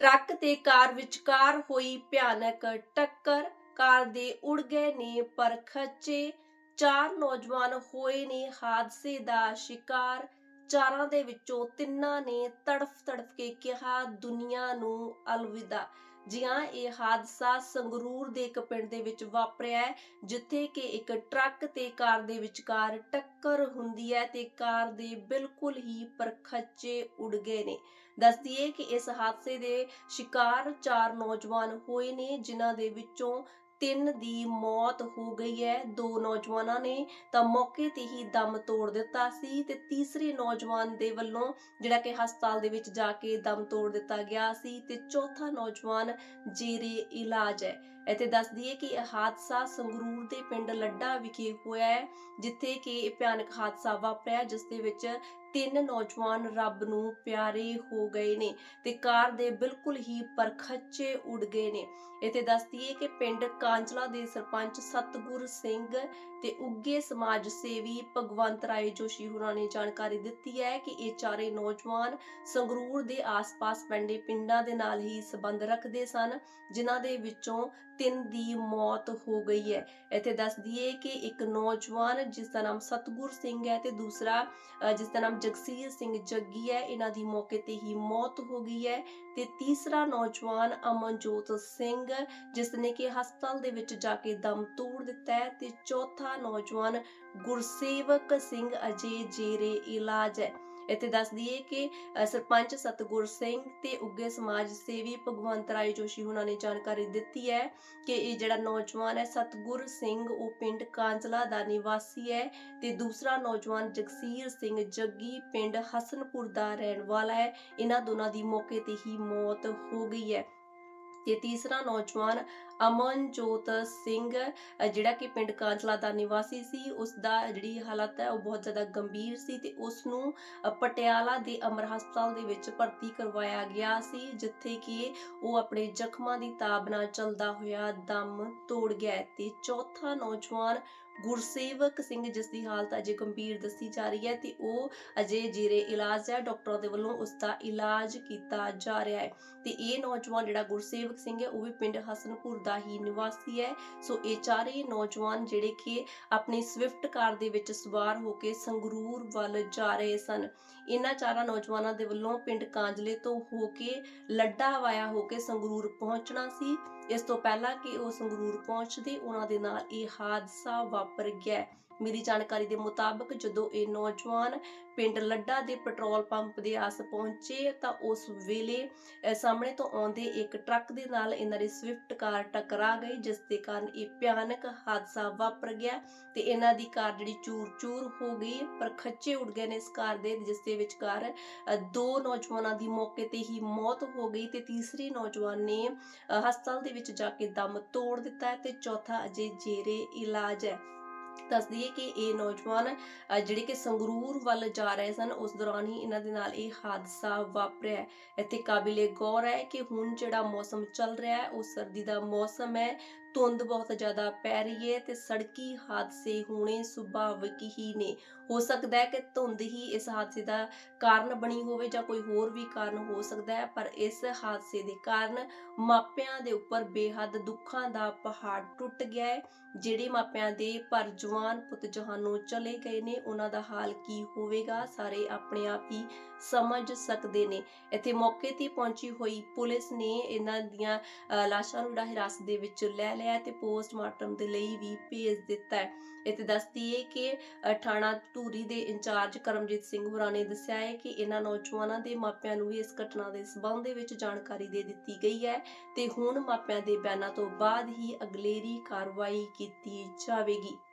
Truck ਤੇ ਕਾਰ ਵਿਚਕਾਰ ਹੋਈ ਭਿਆਨਕ ਟੱਕਰ। ਕਾਰ ਦੇ ਉੜ ਗਏ ਨੇ ਪਰ ਖੱਚੇ। ਚਾਰ ਨੌਜਵਾਨ ਹੋਏ ਨੇ। ਹਾਦਸੇ ਦਾ ਸ਼ਿਕਾਰ। ਚਾਰਾਂ ਦੇ ਵਿੱਚੋਂ ਤਿੰਨਾਂ ਨੇ ਤੜਫ ਤੜਫ ਕੇ ਕਿਹਾ, ਦੁਨੀਆ ਨੂੰ ਅਲਵਿਦਾ। ਜੀ ਹਾਂ ਇਹ ਹਾਦਸਾ ਸੰਗਰੂਰ ਦੇ ਇੱਕ ਪਿੰਡ ਦੇ ਵਿੱਚ ਵਾਪਰਿਆ ਹੈ, ਜਿੱਥੇ ਕਿ ਇੱਕ ਟਰੱਕ ਤੇ ਕਾਰ ਦੇ ਵਿਚਕਾਰ ਟੱਕਰ ਹੁੰਦੀ ਹੈ ਤੇ ਕਾਰ ਦੇ ਬਿਲਕੁਲ ਹੀ ਪਰਖੱਚੇ ਉੜ ਗਏ ਨੇ। ਦੱਸਦੀ ਹੈ ਕਿ ਇਸ ਹਾਦਸੇ ਦੇ ਸ਼ਿਕਾਰ ਚਾਰ ਨੌਜਵਾਨ ਹੋਏ ਨੇ, ਜਿਨ੍ਹਾਂ ਦੇ ਵਿੱਚੋਂ ਤਿੰਨ ਦੀ ਮੌਤ ਹੋ ਗਈ ਹੈ। ਦੋ ਨੌਜਵਾਨਾਂ ਨੇ ਤਾਂ ਮੌਕੇ ਤੇ ਹੀ ਦਮ ਤੋੜ ਦਿੱਤਾ ਸੀ ਤੇ ਤੀਸਰੇ ਨੌਜਵਾਨ ਦੇ ਵੱਲੋਂ ਜਿਹੜਾ ਕਿ ਹਸਪਤਾਲ ਦੇ ਵਿੱਚ ਜਾ ਕੇ ਦਮ ਤੋੜ ਦਿੱਤਾ ਗਿਆ ਸੀ ਤੇ ਚੌਥਾ ਨੌਜਵਾਨ ਜੇਰੇ ਇਲਾਜ ਹੈ। ਇੱਥੇ ਦੱਸਦੀ ਹੈ ਕਿ ਇਹ ਹਾਦਸਾ ਸੰਗਰੂਰ ਦੇ ਪਿੰਡ ਲੱਡਾ ਵਿਖੇ ਹੋਇਆ ਹੈ, ਜਿੱਥੇ ਕਿ ਇਹ ਭਿਆਨਕ ਹਾਦਸਾ ਵਾਪਰਿਆ, ਜਿਸ ਦੇ ਵਿੱਚ ਤਿੰਨ ਨੌਜਵਾਨ ਰੱਬ ਨੂੰ ਪਿਆਰੇ ਹੋ ਗਏ ਨੇ ਤੇ ਕਾਰ ਦੇ ਬਿਲਕੁਲ ਹੀ ਪਰਖੱਚੇ ਉੜ ਗਏ ਨੇ। ਇੱਥੇ ਦੱਸਦੀ ਹੈ ਕਿ ਪਿੰਡ ਕਾਂਚਲਾ ਦੇ ਸਰਪੰਚ ਸਤਗੁਰ ਸਿੰਘ ਤੇ ਉੱਗੇ ਸਮਾਜ ਸੇਵੀ ਭਗਵੰਤ ਰਾਏ ਜੋਸ਼ੀ ਹੋਰਾਂ ਨੇ ਜਾਣਕਾਰੀ ਦਿੱਤੀ ਹੈ ਕਿ ਇਹ ਚਾਰੇ ਨੌਜਵਾਨ ਸੰਗਰੂਰ ਦੇ ਆਸ-ਪਾਸ ਪੈਂਦੇ ਪਿੰਡਾਂ ਦੇ ਨਾਲ ਹੀ ਸਬੰਧ ਰੱਖਦੇ ਸਨ ਜਿਨ੍ਹਾਂ ਦੇ ਵਿੱਚੋਂ ਤਿੰਨ ਦੀ ਮੌਤ ਹੋ ਗਈ ਹੈ। ਇੱਥੇ ਦੱਸਦੀ ਹੈ ਕਿ ਇੱਕ ਨੌਜਵਾਨ ਜਿਸ ਦਾ ਨਾਮ ਸਤਗੁਰ ਸਿੰਘ ਹੈ ਤੇ ਦੂਸਰਾ ਅ, ਜਿਸ ਦਾ ਨਾਮ ਜਗਸੀਰ ਸਿੰਘ ਜੱਗੀ ਹੈ। ਇਹਨਾਂ ਦੀ ਮੌਕੇ ਤੇ ਹੀ ਮੌਤ ਹੋ ਗਈ ਹੈ ਤੇ ਤੀਸਰਾ ਨੌਜਵਾਨ ਅਮਨਜੋਤ ਸਿੰਘ, ਜਿਸ ਨੇ ਕਿ ਹਸਪਤਾਲ ਦੇ ਵਿੱਚ ਜਾ ਕੇ ਦਮ ਤੋੜ ਦਿੱਤਾ ਹੈ ਤੇ ਚੌਥਾ ਨੌਜਵਾਨ ਗੁਰਸੇਵਕ ਸਿੰਘ ਅਜੇ ਜੇਰੇ ਇਲਾਜ ਹੈ। ਇੱਥੇ ਦੱਸਦੀ ਹੈ ਕਿ ਸਰਪੰਚ ਸਤਗੁਰ ਸਿੰਘ ਤੇ ਉੱਗੇ ਸਮਾਜ ਸੇਵੀ ਭਗਵੰਤ ਰਾਏ ਜੋਸ਼ੀ ਉਹਨਾਂ ਨੇ ਜਾਣਕਾਰੀ ਦਿੱਤੀ ਹੈ ਕਿ ਇਹ ਜਿਹੜਾ ਨੌਜਵਾਨ ਹੈ, ਸਤਗੁਰ ਸਿੰਘ, ਉਹ ਪਿੰਡ ਕਾਂਜਲਾ ਦਾ ਨਿਵਾਸੀ ਹੈ ਤੇ ਦੂਸਰਾ ਨੌਜਵਾਨ ਜਗਸੀਰ ਸਿੰਘ ਜੱਗੀ ਪਿੰਡ ਹਸਨਪੁਰ ਦਾ ਰਹਿਣ ਵਾਲਾ ਹੈ। ਇਹਨਾਂ ਦੋਨਾਂ ਦੀ ਮੌਕੇ ਤੇ ਹੀ ਮੌਤ ਹੋ ਗਈ ਹੈ। ਤੇ ਤੀਸਰਾ ਨੌਜਵਾਨ ਅਮਨਜੋਤ ਸਿੰਘ ਜਿਹੜਾ ਕਿ ਪਿੰਡ ਕਾਂਚਲਾ ਦਾ ਨਿਵਾਸੀ ਸੀ ਉਸ ਦਾ ਜਿਹੜੀ ਹਾਲਤ ਹੈ ਉਹ ਬਹੁਤ ਜ਼ਿਆਦਾ ਗੰਭੀਰ ਸੀ ਤੇ ਉਸ ਨੂੰ ਪਟਿਆਲਾ ਦੇ ਅਮਰ ਹਸਪਤਾਲ ਦੇ ਵਿੱਚ ਭਰਤੀ ਕਰਵਾਇਆ ਗਿਆ ਸੀ, ਜਿੱਥੇ ਕਿ ਉਹ ਆਪਣੇ ਜ਼ਖਮਾਂ ਦੀ ਤਾਬ ਨਾਲ ਚੱਲਦਾ ਹੋਇਆ ਦਮ ਤੋੜ ਗਿਆ ਤੇ ਚੌਥਾ ਨੌਜਵਾਨ ਗੁਰਸੇਵਕ ਸਿੰਘ ਜਿਸ ਦੀ ਹਾਲਤ ਅਜੇ ਗੰਭੀਰ ਦੱਸੀ ਜਾ ਰਹੀ ਹੈ ਤੇ ਉਹ ਅਜੇ ਜੀਰੇ ਇਲਾਜ ਹੈ, ਡਾਕਟਰਾਂ ਦੇ ਵੱਲੋਂ ਉਸ ਦਾ ਇਲਾਜ ਕੀਤਾ ਜਾ ਰਿਹਾ ਹੈ। ਤੇ ਇਹ ਨੌਜਵਾਨ ਜਿਹੜਾ ਗੁਰਸੇਵਕ ਸਿੰਘ ਹੈ, ਉਹ ਵੀ ਪਿੰਡ ਹਸਨਪੁਰ ਦਾ ਹੀ ਨਿਵਾਸੀ ਹੈ। ਸੋ ਇਹ ਚਾਰੇ ਨੌਜਵਾਨ ਜਿਹੜੇ ਕਿ ਆਪਣੀ ਸਵਿਫਟ ਕਾਰ ਦੇ ਵਿੱਚ ਸਵਾਰ ਹੋ ਕੇ ਸੰਗਰੂਰ ਵੱਲ ਜਾ ਰਹੇ ਸਨ। ਇਹਨਾਂ ਚਾਰਾਂ ਨੌਜਵਾਨਾਂ ਦੇ ਵੱਲੋਂ ਪਿੰਡ ਕਾਂਜਲੇ ਤੋਂ ਹੋ ਕੇ, ਲੱਡਾ ਵਾਇਆ ਹੋ ਕੇ ਸੰਗਰੂਰ ਪਹੁੰਚਣਾ ਸੀ। ਇਸ ਤੋਂ ਪਹਿਲਾਂ ਕਿ ਉਹ ਸੰਗਰੂਰ ਪਹੁੰਚਦੇ, ਉਹਨਾਂ ਦੇ ਨਾਲ ਇਹ ਹਾਦਸਾ ਵਾਪਰ ਗਿਆ ਹੈ। ਮੇਰੀ ਜਾਣਕਾਰੀ ਦੇ ਮੁਤਾਬਕ ਜਦੋਂ ਇਹ ਨੌਜਵਾਨ ਪਿੰਡ ਲੱਡਾ ਦੇ ਪੈਟਰੋਲ ਪੰਪ ਦੇ ਆਸ ਪਹੁੰਚੇ, ਤਾਂ ਉਸ ਵੇਲੇ ਸਾਹਮਣੇ ਤੋਂ ਆਉਂਦੇ ਇੱਕ ਟਰੱਕ ਦੇ ਨਾਲ ਇਹਨਾਂ ਦੀ ਸਵਿਫਟ ਕਾਰ ਟਕਰਾ ਗਈ, ਜਿਸ ਦੇ ਕਾਰਨ ਇਹ ਭਿਆਨਕ ਹਾਦਸਾ ਵਾਪਰ ਗਿਆ ਤੇ ਇਹਨਾਂ ਦੀ ਕਾਰ ਜਿਹੜੀ ਚੂਰ-ਚੂਰ ਹੋ ਗਈ, ਪਰ ਖੱਚੇ ਉੱਡ ਗਏ ਨੇ ਇਸ ਕਾਰ ਦੇ, ਜਿਸ ਦੇ ਵਿਚਕਾਰ ਦੋ ਨੌਜਵਾਨਾਂ ਦੀ ਮੌਕੇ ਤੇ ਹੀ ਮੌਤ ਹੋ ਗਈ ਤੇ ਤੀਸਰੇ ਨੌਜਵਾਨ ਨੇ ਹਸਪਤਾਲ ਦੇ ਵਿੱਚ ਜਾ ਕੇ ਦਮ ਤੋੜ ਦਿੱਤਾ ਹੈ ਤੇ ਚੌਥਾ ਅਜੇ ਜੇਰੇ ਇਲਾਜ ਹੈ। ਦੱਸਦੀ ਹੈ ਕਿ ਇਹ ਨੌਜਵਾਨ ਜਿਹੜੇ ਕਿ ਸੰਗਰੂਰ ਵੱਲ ਜਾ ਰਹੇ ਸਨ, ਉਸ ਦੌਰਾਨ ਹੀ ਇਹਨਾਂ ਦੇ ਨਾਲ ਇਹ ਹਾਦਸਾ ਵਾਪਰਿਆ ਇੱਥੇ ਕਾਬਿਲੇ ਗੌਰ ਹੈ ਕਿ ਹੁਣ ਜਿਹੜਾ ਮੌਸਮ ਚੱਲ ਰਿਹਾ ਹੈ, ਉਹ ਸਰਦੀ ਦਾ ਮੌਸਮ ਹੈ। ਧੁੰਦ ਬਹੁਤ ਜ਼ਿਆਦਾ ਪੈ ਰਹੀ ਹੈ ਤੇ ਸੜਕੀ ਹਾਦਸੇ ਹੋਣੇ ਸੁਭਾਵਿਕ ਹੀ ਨੇ। ਹੋ ਸਕਦਾ ਹੈ ਕਿ ਧੁੰਦ ਹੀ ਇਸ ਹਾਦਸੇ ਦਾ ਕਾਰਨ ਬਣੀ ਹੋਵੇ ਜਾਂ ਕੋਈ ਹੋਰ ਵੀ ਕਾਰਨ ਹੋ ਸਕਦਾ ਹੈ, ਪਰ ਇਸ ਹਾਦਸੇ ਦੇ ਕਾਰਨ ਮਾਪਿਆਂ ਦੇ ਉੱਪਰ ਬੇਹੱਦ ਦੁੱਖਾਂ ਦਾ ਪਹਾੜ ਟੁੱਟ ਗਿਆ ਹੈ, ਜਿਹੜੇ ਮਾਪਿਆਂ ਦੇ ਪਰ ਜਵਾਨ ਪੁੱਤ ਜਹਾਨੋਂ ਚਲੇ ਗਏ ਨੇ, ਉਹਨਾਂ ਦਾ ਹਾਲ ਕੀ ਹੋਵੇਗਾ, ਸਾਰੇ ਆਪਣੇ ਆਪ ਹੀ ਸਮਝ ਸਕਦੇ ਨੇ। ਇੱਥੇ ਮੌਕੇ ਤੇ ਪਹੁੰਚੀ ਹੋਈ ਪੁਲਿਸ ਨੇ ਇਹਨਾਂ ਦੀਆਂ ਲਾਸ਼ਾਂ ਨੂੰ ਹਿਰਾਸਤ ਦੇ ਵਿੱਚ ਲੈ ਲਿਆ ਤੇ ਪੋਸਟਮਾਰਟਮ ਦੇ ਲਈ ਵੀ ਭੇਜ ਦਿੱਤਾ ਹੈ। ਇੱਥੇ ਦੱਸਦੀ ਹੈ ਕਿ ਥਾਣਾ ਧੂਰੀ ਦੇ ਇੰਚਾਰਜ ਕਰਮਜੀਤ ਸਿੰਘ ਹੋਰਾਂ ਨੇ ਦੱਸਿਆ ਹੈ ਕਿ ਇਹਨਾਂ ਨੌਜਵਾਨਾਂ ਦੇ ਮਾਪਿਆਂ ਨੂੰ ਵੀ ਇਸ ਘਟਨਾ ਦੇ ਸਬੰਧ ਦੇ ਵਿੱਚ ਜਾਣਕਾਰੀ ਦੇ ਦਿੱਤੀ ਗਈ ਹੈ ਤੇ ਹੁਣ ਮਾਪਿਆਂ ਦੇ ਬਿਆਨਾਂ ਤੋਂ ਬਾਅਦ ਹੀ ਅਗਲੇਰੀ ਕਾਰਵਾਈ ਕੀਤੀ ਜਾਵੇਗੀ।